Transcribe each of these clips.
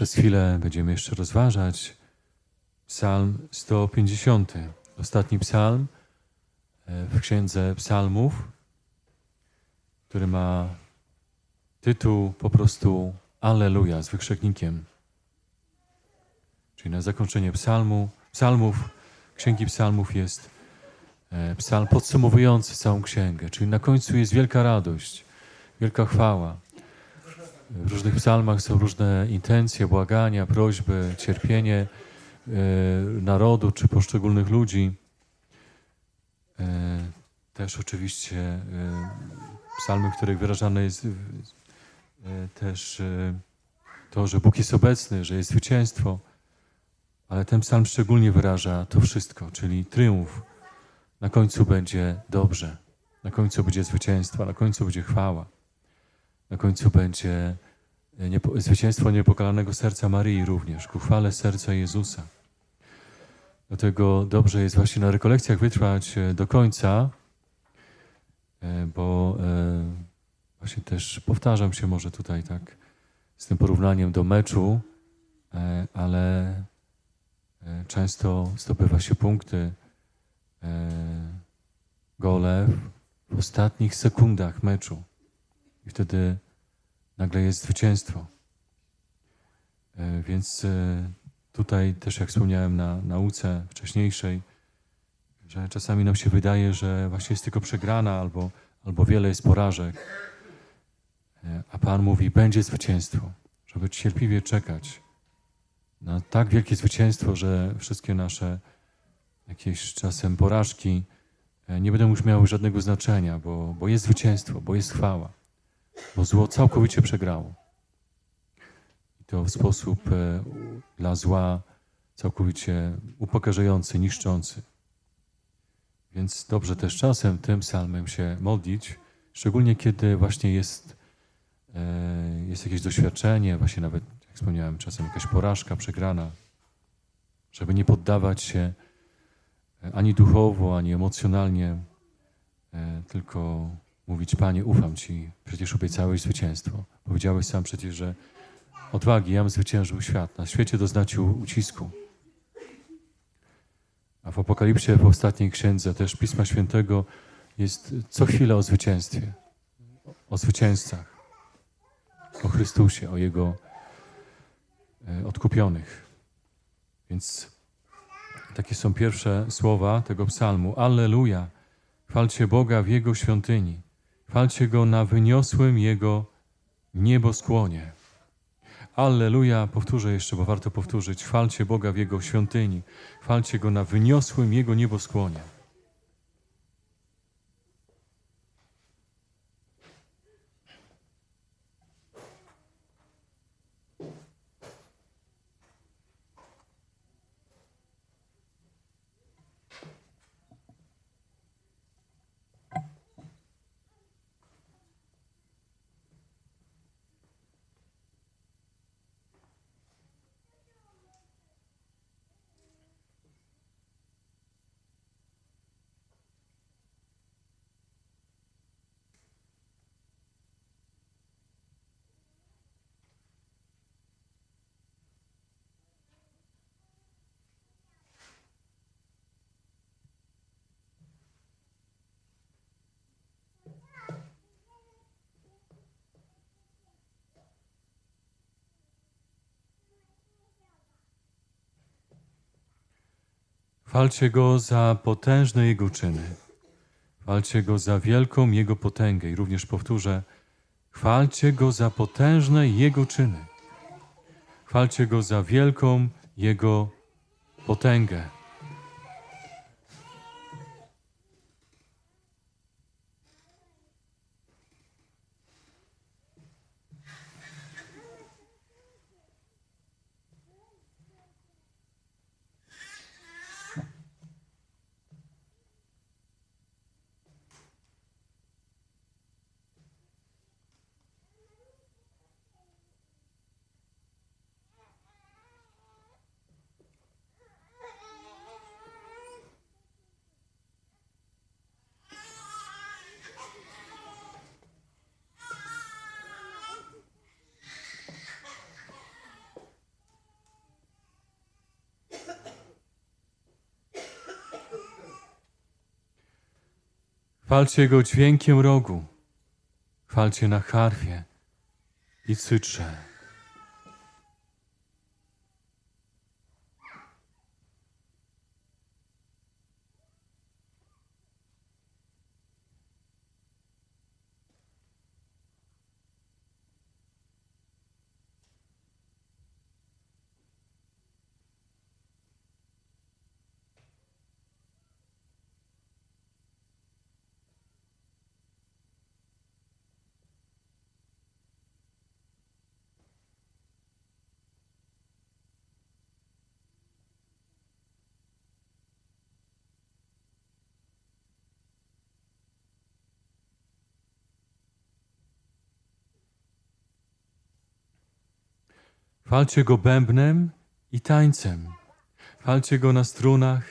Przez chwilę będziemy jeszcze rozważać Psalm 150, ostatni psalm e, w Księdze Psalmów, który ma tytuł po prostu Alleluja z wykrzyknikiem. Czyli na zakończenie psalmu, psalmów, Księgi Psalmów jest e, psalm podsumowujący całą księgę, czyli na końcu jest wielka radość, wielka chwała. W różnych psalmach są różne intencje, błagania, prośby, cierpienie e, narodu czy poszczególnych ludzi. E, Też oczywiście e, psalmy, w których wyrażane jest też to, że Bóg jest obecny, że jest zwycięstwo. Ale ten psalm szczególnie wyraża to wszystko, czyli triumf. Na końcu będzie dobrze, na końcu będzie zwycięstwo, na końcu będzie chwała. Na końcu będzie e, niepo, zwycięstwo niepokalanego serca Maryi również, ku chwale serca Jezusa. Dlatego dobrze jest właśnie na rekolekcjach wytrwać e, do końca, e, bo właśnie też powtarzam się może tutaj tak z tym porównaniem do meczu, ale często zdobywa się punkty, gole w ostatnich sekundach meczu. I wtedy nagle jest zwycięstwo. E, Więc e, tutaj też, jak wspomniałem na nauce wcześniejszej, że czasami nam się wydaje, że właśnie jest tylko przegrana albo, albo wiele jest porażek. E, A Pan mówi, będzie zwycięstwo, żeby cierpliwie czekać na tak wielkie zwycięstwo, że wszystkie nasze jakieś czasem porażki nie będą już miały żadnego znaczenia, bo, bo jest zwycięstwo, bo jest chwała bo zło całkowicie przegrało. I to w sposób e, dla zła całkowicie upokarzający, niszczący. Więc dobrze też czasem tym psalmem się modlić, szczególnie kiedy właśnie jest, e, jest jakieś doświadczenie, właśnie nawet, jak wspomniałem, czasem jakaś porażka, przegrana, żeby nie poddawać się e, ani duchowo, ani emocjonalnie, tylko mówić, Panie, ufam Ci, przecież obiecałeś zwycięstwo. Powiedziałeś sam przecież, że odwagi, jam zwyciężył świat. Na świecie doznać u- ucisku. A w Apokalipsie, w ostatniej księdze też Pisma Świętego jest co chwilę o zwycięstwie, o zwycięzcach, o Chrystusie, o Jego e, odkupionych. Więc takie są pierwsze słowa tego psalmu. Alleluja! Chwalcie Boga w Jego świątyni. Chwalcie Go na wyniosłym Jego nieboskłonie. Alleluja, powtórzę jeszcze, bo warto powtórzyć. Chwalcie Boga w Jego świątyni. Chwalcie Go na wyniosłym Jego nieboskłonie. Chwalcie Go za potężne Jego czyny. Chwalcie Go za wielką Jego potęgę. I również powtórzę, chwalcie Go za potężne Jego czyny. Chwalcie Go za wielką Jego potęgę. Chwalcie Go dźwiękiem rogu. Chwalcie na harfie i cytrze. Chwalcie Go bębnem i tańcem. Chwalcie Go na strunach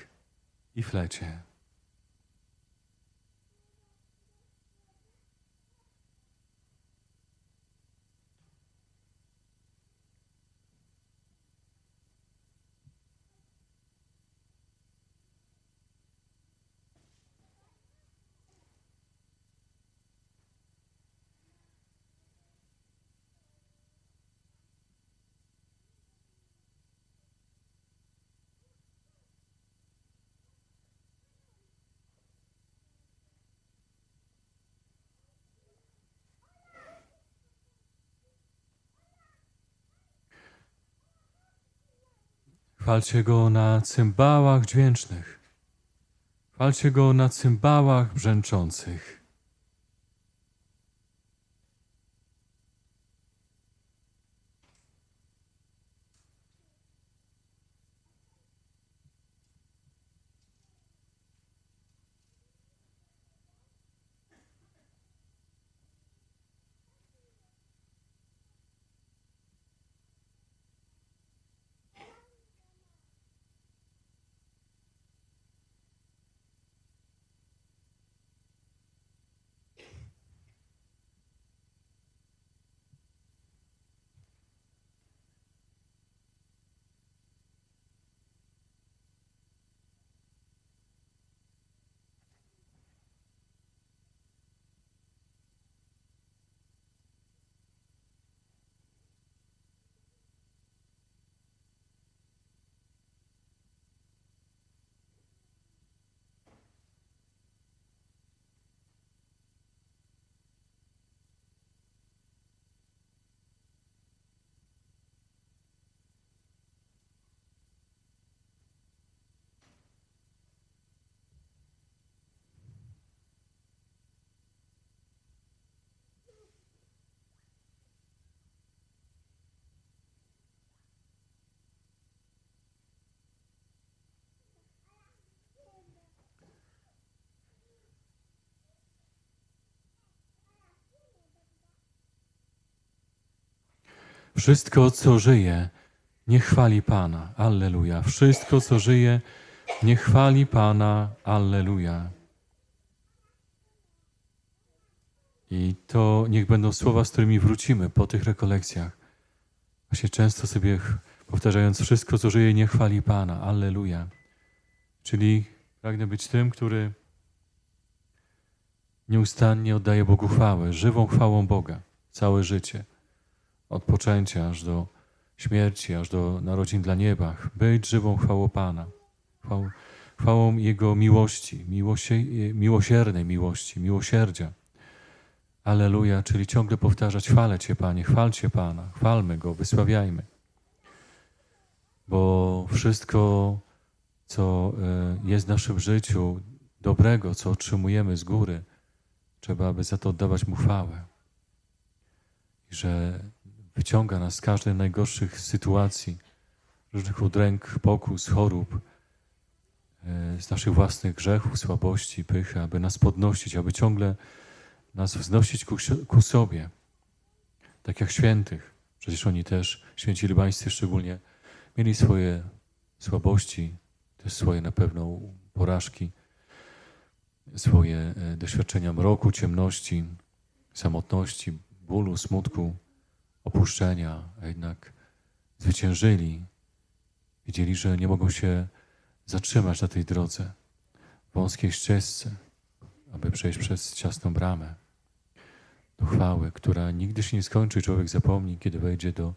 i flecie. Chwalcie Go na cymbałach dźwięcznych. Chwalcie Go na cymbałach brzęczących. Wszystko, co żyje, niech chwali Pana. Alleluja. Wszystko, co żyje, niech chwali Pana. Alleluja. I to niech będą słowa, z którymi wrócimy po tych rekolekcjach. Właśnie często sobie powtarzając wszystko, co żyje, niech chwali Pana. Alleluja. Czyli pragnę być tym, który nieustannie oddaje Bogu chwałę, żywą chwałą Boga, całe życie od poczęcia aż do śmierci, aż do narodzin dla nieba, być żywą chwałą Pana, chwałą, chwałą Jego miłości, miłosie, miłosiernej miłości, miłosierdzia. Aleluja, czyli ciągle powtarzać, chwalę Cię Panie, chwalcie Pana, chwalmy Go, wysławiajmy. Bo wszystko, co e, jest w naszym życiu dobrego, co otrzymujemy z góry, trzeba by za to oddawać Mu chwałę. I że wyciąga nas z każdej najgorszych sytuacji, różnych udręk, pokus, chorób, e, z naszych własnych grzechów, słabości, pychy, aby nas podnosić, aby ciągle nas wznosić ku, ku sobie, tak jak świętych. Przecież oni też, święci libańscy szczególnie, mieli swoje słabości, też swoje na pewno porażki, swoje e, doświadczenia mroku, ciemności, samotności, bólu, smutku, opuszczenia, a jednak zwyciężyli. Widzieli, że nie mogą się zatrzymać na tej drodze, wąskiej ścieżce, aby przejść przez ciasną bramę do chwały, która nigdy się nie skończy. Człowiek zapomni, kiedy wejdzie do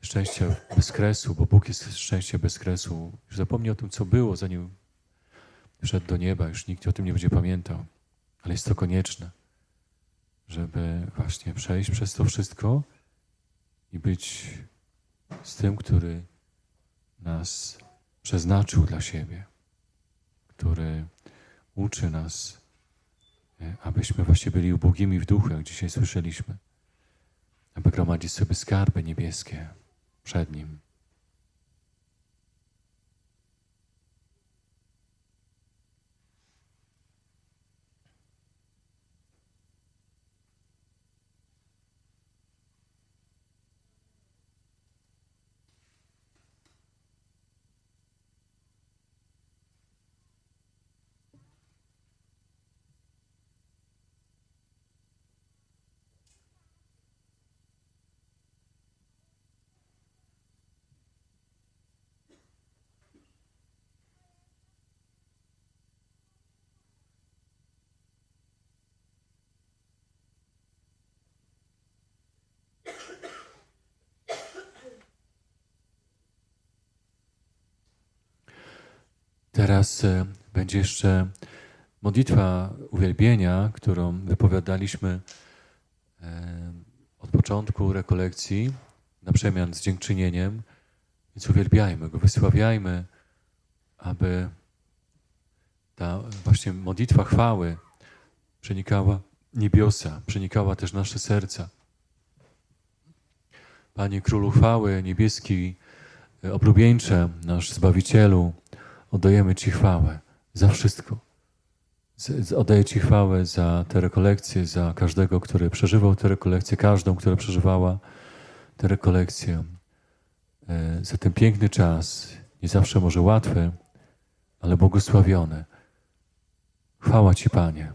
szczęścia bez kresu, bo Bóg jest szczęście bez kresu. Już zapomni o tym, co było, zanim wszedł do nieba. Już nikt o tym nie będzie pamiętał. Ale jest to konieczne, żeby właśnie przejść przez to wszystko i być z tym, który nas przeznaczył dla siebie, który uczy nas, e, abyśmy właśnie byli ubogimi w duchu, jak dzisiaj słyszeliśmy, aby gromadzić sobie skarby niebieskie przed Nim. Teraz e, będzie jeszcze modlitwa uwielbienia, którą wypowiadaliśmy e, od początku rekolekcji na przemian z dziękczynieniem. Więc uwielbiajmy Go, wysławiajmy, aby ta właśnie modlitwa chwały przenikała niebiosa, przenikała też nasze serca. Panie Królu chwały, niebieski e, oblubieńcze, nasz Zbawicielu, oddajemy Ci chwałę za wszystko. Oddaję Ci chwałę za te rekolekcje, za każdego, który przeżywał te rekolekcje, każdą, która przeżywała te rekolekcje, e, za ten piękny czas, nie zawsze może łatwy, ale błogosławiony. Chwała Ci, Panie.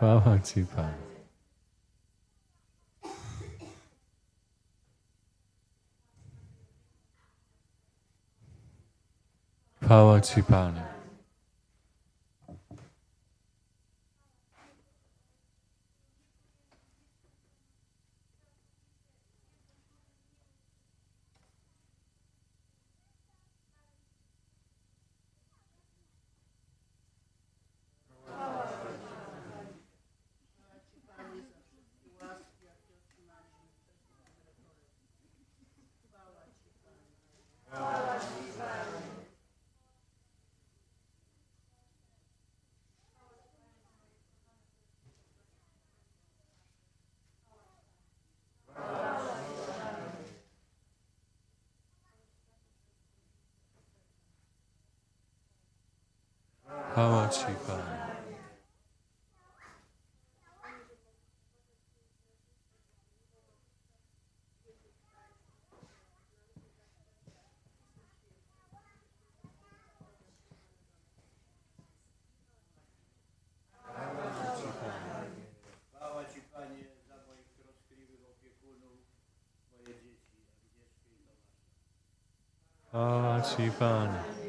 Chwała Ci, Panie. Chwała Ci, Panie. Chwała Ci, Panie. Chwała Ci Panie za moich troskliwych opiekunów, moje dzieci, Agnieszkę i Tomasza. Chwała Ci, Panie.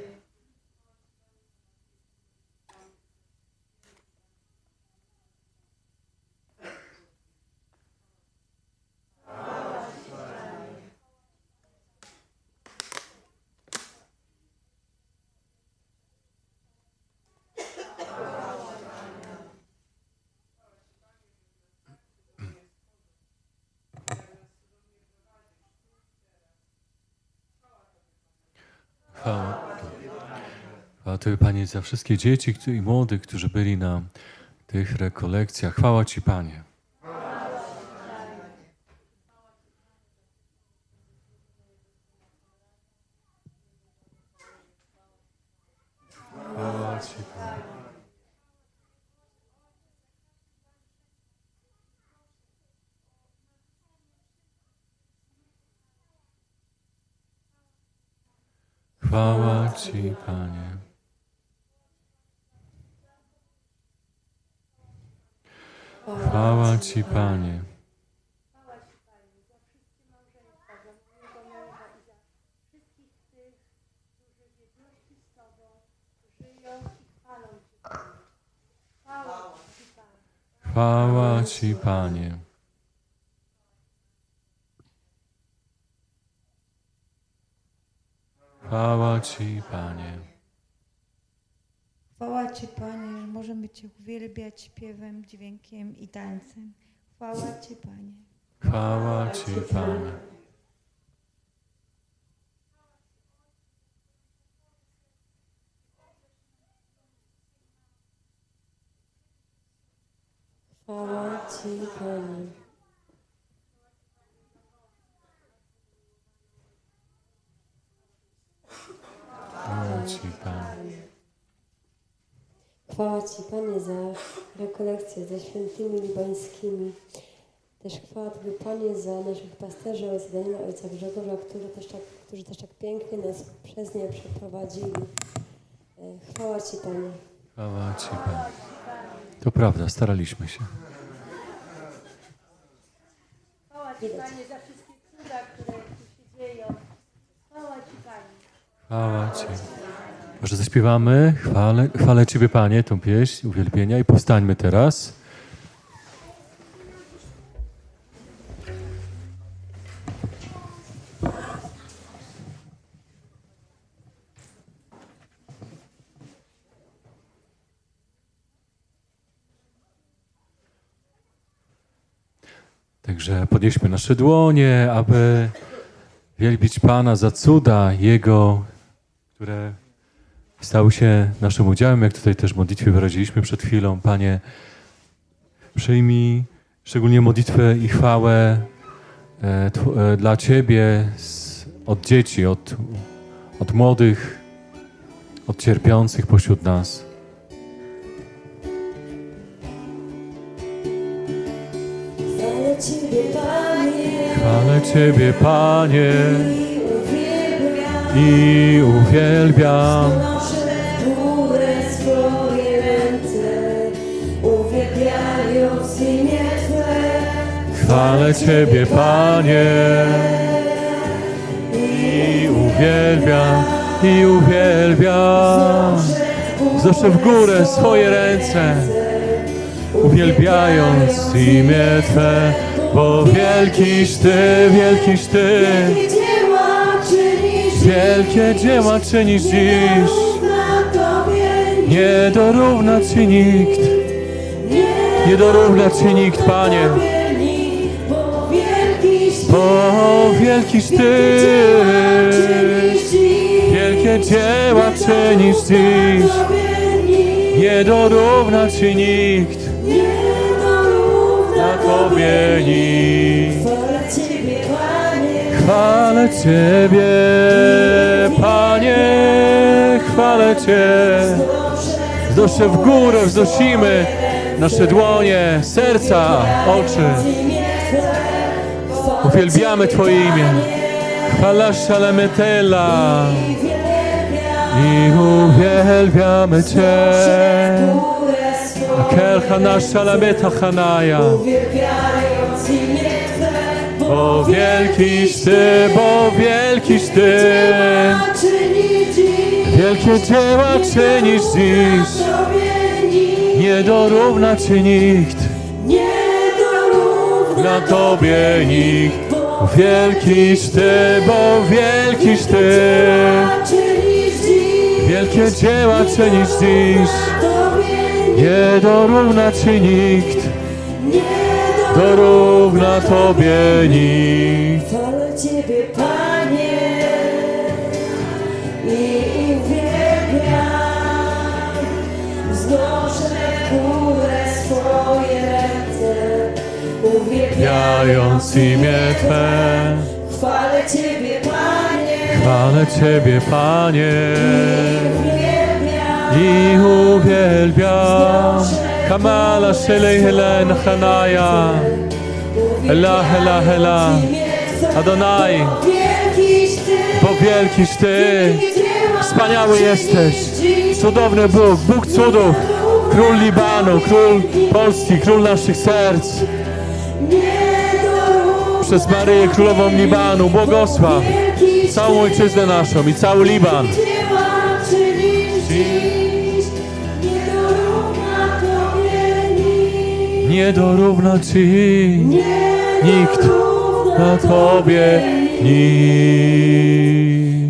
Chwała. Chwała Tobie, Panie, za wszystkie dzieci i młodych, którzy byli na tych rekolekcjach. Chwała Ci, Panie. Chwała Ci, Panie. Chwała Ci, Panie. Chwała Ci, Panie. Chwała Ci, Panie. Chwała Ci, Panie. Ci, Panie, że możemy Cię uwielbiać śpiewem, dźwiękiem i tańcem. Chwała Ci, Panie. Chwała Ci, Panie. Chwała Ci, Panie. Chwała Ci, Panie, za rekolekcję ze świętymi libańskimi. Też chwała Tobie, Panie, za naszych pasterzy, ojca Daniela, ojca Grzegorza, którzy też tak, którzy też tak pięknie nas przez nie przeprowadzili. E, Chwała Ci, Panie. Chwała Ci, Panie. To prawda, staraliśmy się. Chwała Ci, Panie, za wszystkie cuda, które tu się dzieją. Chwała Ci, Panie. Chwała Ci. Może zaśpiewamy chwale, chwalę Ciebie, Panie, tą pieśń uwielbienia i powstańmy teraz. Także podnieśmy nasze dłonie, aby wielbić Pana za cuda Jego, które stały się naszym udziałem, jak tutaj też modlitwie wyraziliśmy przed chwilą. Panie, przyjmij szczególnie modlitwę i chwałę e, tw- e, dla Ciebie z, od dzieci, od, od młodych, od cierpiących pośród nas. Ciebie, Panie, Chwalę Ciebie, Panie, imię Twe. Chwalę Ciebie, Panie, i uwielbiam, i uwielbiam. Wznoszę w górę swoje ręce, uwielbiając imię Twe, bo wielkiś Ty, wielkiś Ty, wielkie dzieła czynisz dziś. Nie dorówna Ci nikt, nie dorówna Ci nikt, Panie, bo wielkiś Ty. Wielkie dzieła czynisz dziś, nie dorówna Ci nikt, nie dorówna na Tobie nikt. Chwalę Ciebie, Panie, chwalę Cię. Wznoszę w górę, wznosimy nasze dłonie, serca, oczy. Uwielbiamy Twoje imię. Chwala szalemetela i uwielbiamy Cię. Kelcha nasza lameta chanaja. Bo wielkiś Ty, bo wielkiś Ty, wielkie dzieła czynisz dziś. Nie dorówna Ci nikt, na Tobie nikt. Bo wielkiś Ty, bo wielkiś Ty, wielkie dzieła czynisz dziś. Nie dorówna Ci nikt, dorówna Tobie nikt. Chwalę Ciebie, Panie, i uwielbiam. Wznoszę w górę swoje ręce, uwielbiając imię Twe, Chwalę Ciebie, Panie, chwalę Ciebie, Panie. uwielbiam. i uwielbiam. Kamala Shelei Helen Hanaya. Ela, ela, ela. Adonai, Wielkiś Ty, bo wielkiś Ty, wspaniały jesteś, cudowny Bóg, Bóg cudów, Król Libanu, Król Polski, Król naszych serc. Przez Maryję Królową Libanu, błogosław całą ojczyznę naszą i cały Liban. Nie dorówna Ci nikt na Tobie nikt.